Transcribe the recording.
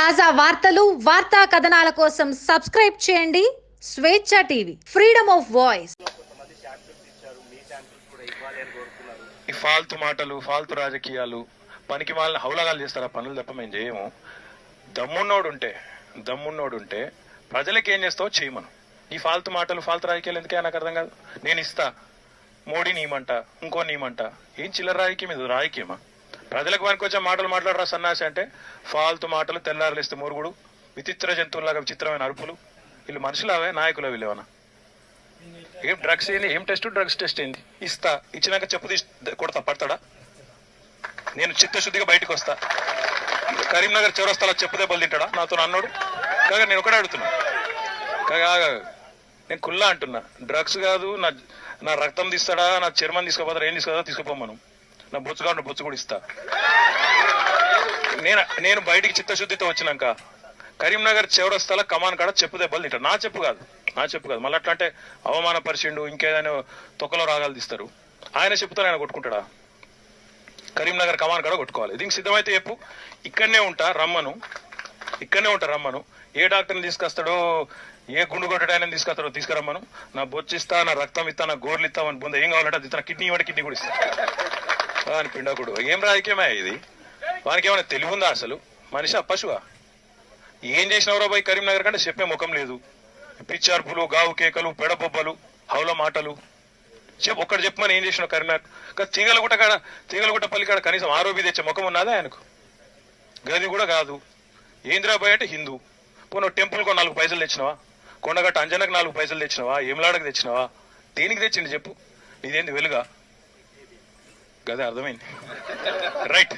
తాజా వార్తలు వార్తా కథనాల కోసం సబ్స్క్రైబ్ చేయండి. స్వేచ్ఛ టీవీ ఫ్రీడమ్ ఆఫ్ వాయిస్. ఈ ఫాల్తు మాటలు ఫాల్తు రాజకీయాలు పనికి వాళ్ళని హౌలగాలు చేస్తారు ఆ పనులు తప్ప మేము చేయము. దమ్మున్నోడు ఉంటే దమ్మున్నోడు ఉంటే ప్రజలకు ఏం చేస్తావో చేయమను. ఈ ఫాల్తు మాటలు ఫాల్తు రాజకీయాలు ఎందుకే నాకు అర్థం కాదు? నేను ఇస్తా. మోడీ నీమంట ఇంకో నీమంట. ఏం చిల్లర రాజకీయం ఇది రాజకీయమా ప్రజలకు వారికి వచ్చే మాటలు మాట్లాడరా సన్నాసి అంటే? ఫాల్తు మాటలు తెల్లారులేస్తే మురుగుడు. విచిత్ర జంతువులాగా విచిత్రమైన అరుపులు. వీళ్ళు మనుషులవే నాయకులు వీళ్ళేమన్నా ఏం డ్రగ్స్ ఏంది? ఏం టెస్ట్? డ్రగ్స్ టెస్ట్ ఏంది? ఇస్తా. ఇచ్చినాక చెప్పు తీసి కొడతా. పడతాడా? నేను చిత్తశుద్ధిగా బయటకు వస్తా. కరీంనగర్ చౌరస్తాలో చెప్పు దెబ్బలు తింటాడా? నాతో అన్నాడు. కాగా నేను ఒకటే అడుగుతున్నా. కాగా నేను కుల్లా అంటున్నా. డ్రగ్స్ కాదు నా నా రక్తం తీస్తాడా నా చర్మం తీసుకోపోతారా ఏం తీసుకోదా తీసుకుపోమను నా బొచ్చు కాదు బొచ్చు కూడా ఇస్తా. నేను నేను బయటికి చిత్తశుద్ధితో వచ్చినాక కరీంనగర్ చౌరస్తాల కమాన్ కాడ చెప్పు దెబ్బలు తింటారు నా చెప్పు కాదు. నా చెప్పు కాదు. మళ్ళీ అట్లా అంటే అవమానపరిచిండు ఇంకేదైనా తొక్కలో రాగాలు తీస్తారు. ఆయన చెప్తారు ఆయన కొట్టుకుంటాడా? కరీంనగర్ కమాన్ కాడ కొట్టుకోవాలి. దీనికి సిద్ధమైతే చెప్పు. ఇక్కడనే ఉంటా రమ్మను. ఇక్కడనే ఉంటా రమ్మను. ఏ డాక్టర్ని తీసుకొస్తాడో ఏ గుండు కొట్టడానికి తీసుకొస్తాడో తీసుకురమ్మను. నా బొచ్చిస్తా నా రక్తం ఇస్తా నా గోర్లు ఇస్తామని బొంద ఏం కావాలంటే అది ఇస్తా. కిడ్నీ ఇవ్వండి కిడ్నీ కూడా ఇస్తా. అని పిండకుడు. ఏం రాజకీయమే ఇది? వానికి ఏమైనా తెలివి ఉందా అసలు? మనిషి పశువా? ఏం చేసినవరో పోయి కరీంనగర్ కంటే చెప్పే ముఖం లేదు. పిచ్చార్పులు గావు కేకలు పెడబొబ్బలు హౌల మాటలు. చెప్పు ఒక్కడు చెప్పమని ఏం చేసినావు కరీంనగర్? తీగలగుట్ట కాడ తీగలగుట్ట పల్లి కాడ కనీసం ఆరోపి తెచ్చే ముఖం ఉన్నదా ఆయనకు? గది కూడా కాదు. ఏంద్రాబాయ్ అంటే హిందూ. పోను టెంపుల్కో నాలుగు పైసలు తెచ్చినవా? కొండగట్ట అంజనకు నాలుగు పైసలు తెచ్చినవా? ఏమిలాడకు తెచ్చినవా? దేనికి తెచ్చింది చెప్పు? నీదేంది వెలుగా? గదే అర్థమైంది రైట్